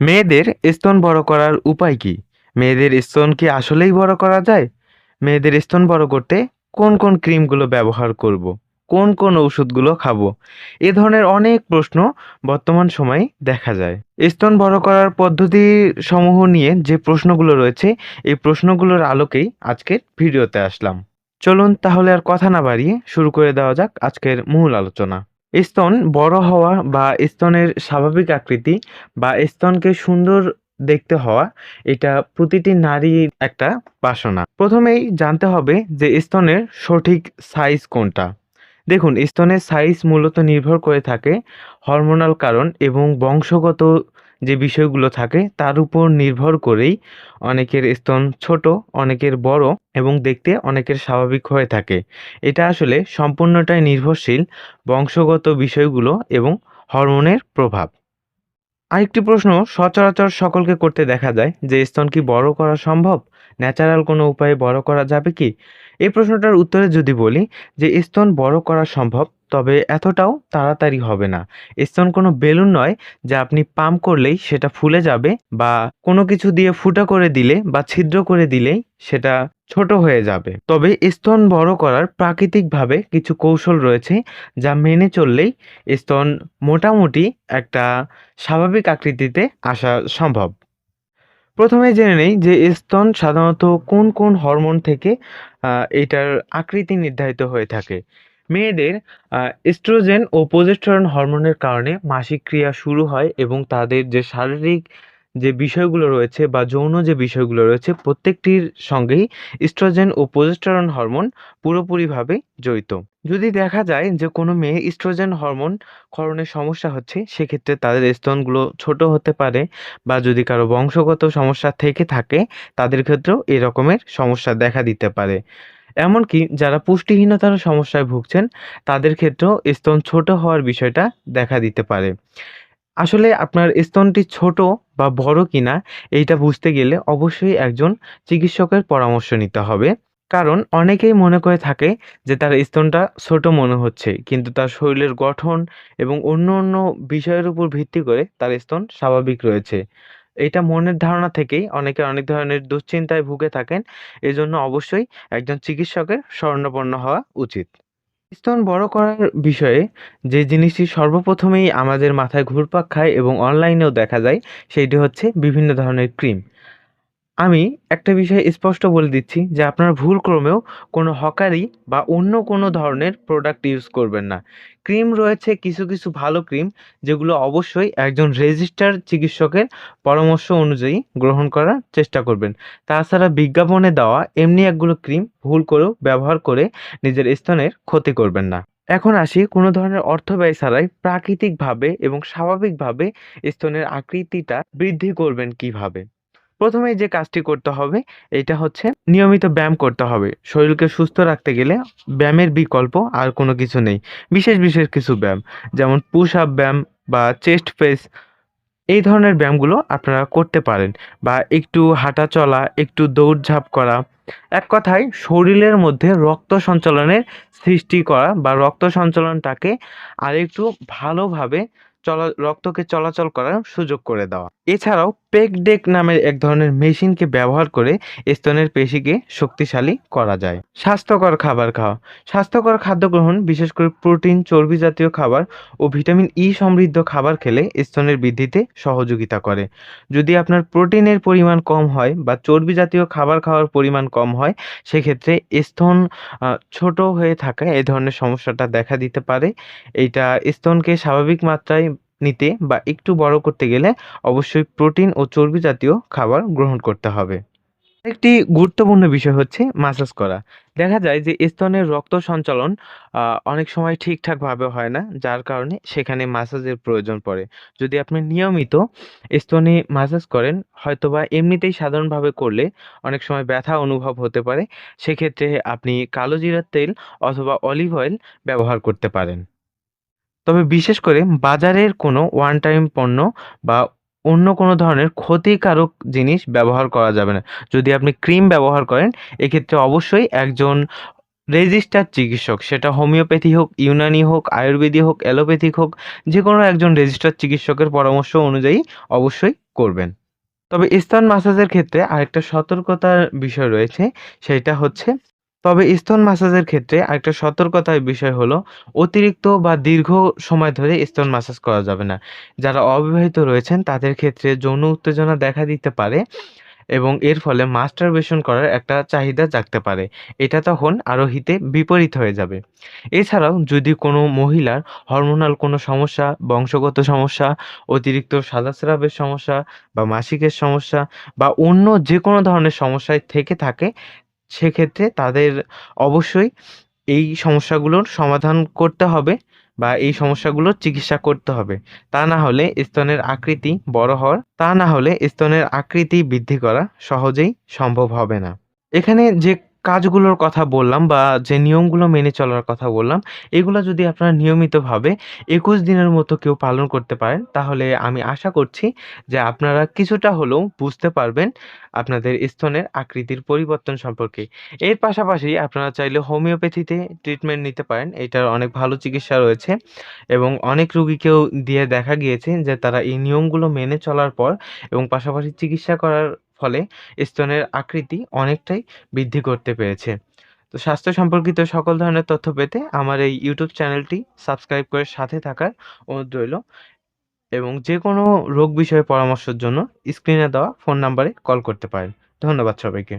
মেয়েদের স্তন বড় করার উপায় কি? মেয়েদের স্তন কি আসলেই বড় করা যায়? মেয়েদের স্তন বড় করতে কোন কোন ক্রিমগুলো ব্যবহার করব? কোন কোন ওষুধগুলো খাব? এ ধরনের অনেক প্রশ্ন বর্তমান সময়ে দেখা যায়। স্তন বড় করার পদ্ধতি সমূহ নিয়ে যে প্রশ্নগুলো রয়েছে, এই প্রশ্নগুলোর আলোকেই আজকের ভিডিওতে আসলাম। চলুন তাহলে আর কথা না বাড়িয়ে শুরু করে দেওয়া যাক আজকের মূল আলোচনা। স্তন বড় হওয়া বা স্তনের স্বাভাবিক আকৃতি বা স্তনকে সুন্দর দেখতে হওয়া, এটা প্রতিটি নারীর একটা বাসনা। প্রথমেই জানতে হবে যে স্তনের সঠিক সাইজ কোনটা। দেখুন, স্তনের সাইজ মূলত নির্ভর করে থাকে হরমোনাল কারণ এবং বংশগত যে বিষয়গুলো থাকে তার উপর নির্ভর করেই অনেকের স্তন ছোট, অনেকের বড় এবং দেখতে অনেকের স্বাভাবিক হয়ে থাকে। এটা আসলে সম্পূর্ণটাই নির্ভরশীল বংশগত বিষয়গুলো এবং হরমোনের প্রভাব। আরেকটি প্রশ্ন, সচরাচর সকলকে করতে দেখা যায় যে স্তন কি বড় করা সম্ভব? ন্যাচারাল কোনো উপায়ে বড় করা যাবে কি? এই প্রশ্নটার উত্তরে যদি বলি যে স্তন বড় করা সম্ভব তবে এতটাও তাড়াতাড়ি হবে না। স্তন কোনো বেলুন নয় যা আপনি পাম্প করলেই সেটা ফুলে যাবে বা কোনো কিছু দিয়ে ফুটা করে দিলে বা ছিদ্র করে দিলেই সেটা ছোট হয়ে যাবে। তবে স্তন বড় করার প্রাকৃতিকভাবে কিছু কৌশল রয়েছে যা মেনে চললেই স্তন মোটামুটি একটা স্বাভাবিক আকৃতিতে আসা সম্ভব। প্রথমে জেনে নেই যে স্তন সাধারণত কোন কোন হরমোন থেকে এটার আকৃতি নির্ধারিত হয়ে থাকে। মেয়েদের এস্ট্রোজেন ও প্রোজেস্টেরন হরমোনের কারণে মাসিক ক্রিয়া শুরু হয় এবং তাদের যে শারীরিক যে বিষয়গুলো রয়েছে বা যৌন যে বিষয়গুলো রয়েছে প্রত্যেকটির সঙ্গেই ইস্ট্রোজেন ও প্রোজেস্টেরন হরমোন পুরোপুরিভাবে জড়িত। যদি দেখা যায় যে কোনো মেয়ে ইস্ট্রোজেন হরমোন ক্ষরণের সমস্যা হচ্ছে, সেক্ষেত্রে তাদের স্তনগুলো ছোট হতে পারে বা যদি কারও বংশগত সমস্যা থেকে থাকে, তাদের ক্ষেত্রেও এই রকমের সমস্যা দেখা দিতে পারে। এমনকি যারা পুষ্টিহীনতার সমস্যায় ভুগছেন, তাদের ক্ষেত্রেও স্তন ছোট হওয়ার বিষয়টা দেখা দিতে পারে। আসলে আপনার স্তনটি ছোট বা বড় কিনা, এইটা বুঝতে গেলে অবশ্যই একজন চিকিৎসকের পরামর্শ নিতে হবে। কারণ অনেকেই মনে করে থাকে যে তার স্তনটা ছোট মনে হচ্ছে, কিন্তু তার শরীরের গঠন এবং অন্য অন্য বিষয়ের উপর ভিত্তি করে তার স্তন স্বাভাবিক রয়েছে। এটা মনের ধারণা থেকেই অনেকে অনেক ধরনের দুশ্চিন্তায় ভুগে থাকেন। এজন্য অবশ্যই একজন চিকিৎসকের স্বর্ণপন্ন হওয়া উচিত। স্তন বড় করার বিষয়ে যে জিনিসটি সর্বপ্রথমেই আমাদের মাথায় ঘুরপাক খায় এবং অনলাইনেও দেখা যায়, সেইটি হচ্ছে বিভিন্ন ধরনের ক্রিম। আমি একটা বিষয় স্পষ্ট বলে দিচ্ছি যে আপনারা ভুলক্রমেও কোনো হকারি বা অন্য কোনো ধরনের প্রোডাক্ট ইউজ করবেন না। ক্রিম রয়েছে কিছু কিছু ভালো ক্রিম যেগুলো অবশ্যই একজন রেজিস্টার চিকিৎসকের পরামর্শ অনুযায়ী গ্রহণ করার চেষ্টা করবেন। তাছাড়া বিজ্ঞাপনে দেওয়া এমনি একগুলো ক্রিম ভুল করেও ব্যবহার করে নিজের স্তনের ক্ষতি করবেন না। এখন আসি কোনো ধরনের অর্থ ব্যয় ছাড়াই প্রাকৃতিকভাবে এবং স্বাভাবিকভাবে স্তনের আকৃতিটা বৃদ্ধি করবেন কীভাবে। প্রথমেই যে কাজটি করতে হবে, এটা হচ্ছে নিয়মিত ব্যায়াম করতে হবে। শরীরকে সুস্থ রাখতে গেলে ব্যায়ামের বিকল্প আর কোনো কিছু নেই। বিশেষ বিশেষ কিছু ব্যায়াম, যেমন পুশ আপ ব্যায়াম বা চেস্ট প্রেস এই ধরনের ব্যায়ামগুলো আপনারা করতে পারেন বা একটু হাঁটা চলা, একটু দৌড়ঝাঁপ করা। এক কথায়, শরীরের মধ্যে রক্ত সঞ্চালনের সৃষ্টি করা বা রক্ত সঞ্চালনটাকে আরেকটু ভালোভাবে চলা, রক্তকে চলাচল করার সুযোগ করে দেওয়া। এছাড়াও পেকডেক নামের এক ধরনের মেশিনকে ব্যবহার করে স্তনের পেশিকে শক্তিশালী করা যায়। স্বাস্থ্যকর খাবার খাওয়া। স্বাস্থ্যকর খাদ্য গ্রহণ, বিশেষ করে প্রোটিন, চর্বি জাতীয় খাবার ও ভিটামিন ই সমৃদ্ধ খাবার খেলে স্তনের বৃদ্ধিতে সহযোগিতা করে। যদি আপনার প্রোটিনের পরিমাণ কম হয় বা চর্বি জাতীয় খাবার খাওয়ার পরিমাণ কম হয়, সেক্ষেত্রে স্তন ছোট হয়ে থাকা এই ধরনের সমস্যাটা দেখা দিতে পারে। এইটা স্তনকে স্বাভাবিক মাত্রায় নিতে বা একটু বড় করতে গেলে অবশ্যই প্রোটিন ও চর্বি জাতীয় খাবার গ্রহণ করতে হবে। একটি গুরুত্বপূর্ণ বিষয় হচ্ছে মাসাজ করা। দেখা যায় যে স্তনের রক্ত সঞ্চালন অনেক সময় ঠিকঠাকভাবে হয় না, যার কারণে সেখানে মাসাজের প্রয়োজন পড়ে। যদি আপনি নিয়মিত স্তনে মাসাজ করেন, হয়তোবা এমনিতেই সাধারণভাবে করলে অনেক সময় ব্যথা অনুভব হতে পারে। সেক্ষেত্রে আপনি কালো জিরার তেল অথবা অলিভ অয়েল ব্যবহার করতে পারেন। তবে বিশেষ করে বাজারের কোনো ওয়ান টাইম পণ্য বা অন্য কোনো ধরনের ক্ষতিকারক জিনিস ব্যবহার করা যাবে না। যদি আপনি ক্রিম ব্যবহার করেন, এক্ষেত্রে অবশ্যই একজন রেজিস্টার চিকিৎসক, সেটা হোমিওপ্যাথি হোক, ইউনানি হোক আয়ুর্বেদিক হোক অ্যালোপ্যাথিক হোক যে কোনো একজন রেজিস্টার চিকিৎসকের পরামর্শ অনুযায়ী অবশ্যই করবেন। তবে স্তন মাসাজের ক্ষেত্রে আরেকটা সতর্কতার বিষয় রয়েছে, সেটা হচ্ছে তবে স্তন মাসাজের ক্ষেত্রে আরেকটা সতর্কতার বিষয় হলো, অতিরিক্ত বা দীর্ঘ সময় ধরে স্তন মাসাজ করা যাবে না। যারা অবিবাহিত রয়েছেন, তাদের ক্ষেত্রে যৌন উত্তেজনা দেখা দিতে পারে এবং এর ফলে মাস্টারবেশন করার একটা চাহিদা জাগতে পারে। এটা তখন আরও হিতে বিপরীত হয়ে যাবে। এছাড়াও যদি কোনো মহিলার হরমোনাল কোনো সমস্যা, বংশগত সমস্যা, অতিরিক্ত সাদাস্রাবের সমস্যা বা মাসিকের সমস্যা বা অন্য যে কোনো ধরনের সমস্যায় থেকে থাকে সেক্ষেত্রে তাদের অবশ্যই এই সমস্যাগুলোর সমাধান করতে হবে বা এই সমস্যাগুলোর চিকিৎসা করতে হবে। তা না হলে স্তনের আকৃতি বড় হওয়ার, তা না হলে স্তনের আকৃতি বৃদ্ধি করা সহজেই সম্ভব হবে না। এখানে যে কাজগুলোর কথা বললাম বা যে নিয়মগুলো মেনে চলার কথা বললাম, এগুলো যদি আপনারা নিয়মিতভাবে একুশ দিনের মতো কেউ পালন করতে পারেন, তাহলে আমি আশা করছি যে আপনারা কিছুটা হলেও বুঝতে পারবেন আপনাদের স্তনের আকৃতির পরিবর্তন সম্পর্কে। এর পাশাপাশি আপনারা চাইলে হোমিওপ্যাথিতে ট্রিটমেন্ট নিতে পারেন, এটার অনেক ভালো চিকিৎসা রয়েছে এবং অনেক রুগীকেও দিয়ে দেখা গিয়েছে যে তারা এই নিয়মগুলো মেনে চলার পর এবং পাশাপাশি চিকিৎসা করার ফলে স্তনের আকৃতি অনেকটাই বৃদ্ধি করতে পেরেছে। তো স্বাস্থ্য সম্পর্কিত সকল ধরনের তথ্য পেতে আমার এই ইউটিউব চ্যানেলটি সাবস্ক্রাইব করে সাথে থাকার অনুরোধ রইল এবং যে কোনো রোগ বিষয়ে পরামর্শের জন্য স্ক্রিনে দেওয়া ফোন নাম্বারে কল করতে পারেন। ধন্যবাদ সবাইকে।